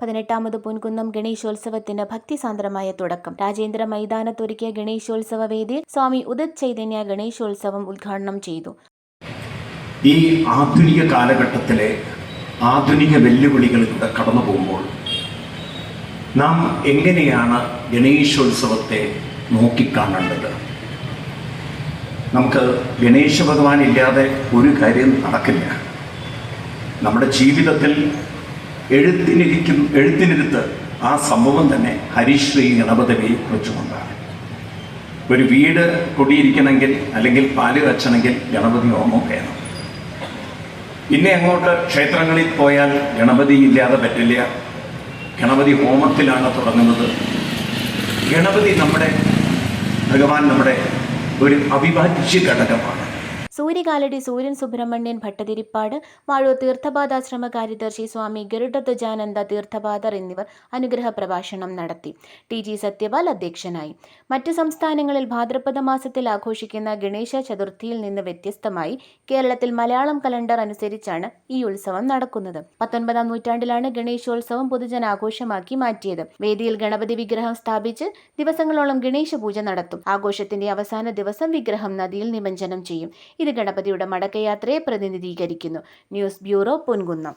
പതിനെട്ടാമത് പൊൻകുന്നം ഗണേശോത്സവത്തിന് ഭക്തിസാന്ദ്രമായ തുടക്കം. രാജേന്ദ്ര മൈതാനത്തൊരുക്കിയ ഗണേശോത്സവ വേദിയിൽ സ്വാമി ഉദിത് ചൈതന്യ ഗണേശോത്സവം ഉദ്ഘാടനം ചെയ്തു. ഈ ആധുനിക കാലഘട്ടത്തിലെ ആധുനിക വെല്ലുവിളികളിലൂടെ കടന്നു പോകുമ്പോൾ നാം എങ്ങനെയാണ് ഗണേശോത്സവത്തെ നോക്കിക്കാണേണ്ടത്? നമുക്ക് ഗണേശ ഭഗവാൻ ഇല്ലാതെ ഒരു കാര്യം നടക്കില്ല. നമ്മുടെ ജീവിതത്തിൽ എഴുത്തിനിരിക്കും എഴുത്തിനിരുത്ത് ആ സംഭവം തന്നെ ഹരിശ്രീ ഗണപതിയെ കുറിച്ചുകൊണ്ടാണ് ഒരു വീട് കുടിയിരിക്കണമെങ്കിൽ അല്ലെങ്കിൽ പാൽ കച്ചണമെങ്കിൽ ഗണപതി ഹോമം വേണം. പിന്നെ അങ്ങോട്ട് ക്ഷേത്രങ്ങളിൽ പോയാൽ ഗണപതി ഇല്ലാതെ പറ്റില്ല. ഗണപതി ഹോമത്തിലാണ് തുടങ്ങുന്നത്. ഗണപതി നമ്മുടെ ഭഗവാൻ നമ്മുടെ ഒരു അവിഭാജ്യ ഘടകമാണ്. സൂര്യകാലടി സൂര്യൻ സുബ്രഹ്മണ്യൻ ഭട്ടതിരിപ്പാട് വാഴൂർ തീർത്ഥപാദാശ്രമ കാര്യദർശി സ്വാമി ഗരുഡധ്വജാനന്ദ തീർത്ഥപാദർ എന്നിവർ അനുഗ്രഹ പ്രഭാഷണം നടത്തി. ടി. ജി. സത്യപാൽ അധ്യക്ഷനായി. മറ്റു സംസ്ഥാനങ്ങളിൽ ഭാദ്രപദ മാസത്തിൽ ആഘോഷിക്കുന്ന ഗണേശ ചതുർത്ഥിയിൽ നിന്ന് വ്യത്യസ്തമായി കേരളത്തിൽ മലയാളം കലണ്ടർ അനുസരിച്ചാണ് ഈ ഉത്സവം നടക്കുന്നത്. പത്തൊൻപതാം നൂറ്റാണ്ടിലാണ് ഗണേശോത്സവം പൊതുജനാഘോഷമാക്കി മാറ്റിയത്. വേദിയിൽ ഗണപതി വിഗ്രഹം സ്ഥാപിച്ച് ദിവസങ്ങളോളം ഗണേശ പൂജ നടത്തും. ആഘോഷത്തിന്റെ അവസാന ദിവസം വിഗ്രഹം നദിയിൽ നിമഞ്ജനം ചെയ്യും. ഇത് ഗണപതിയുടെ മടക്കയാത്രയെ പ്രതിനിധീകരിക്കുന്നു. News bureau Ponkunnam.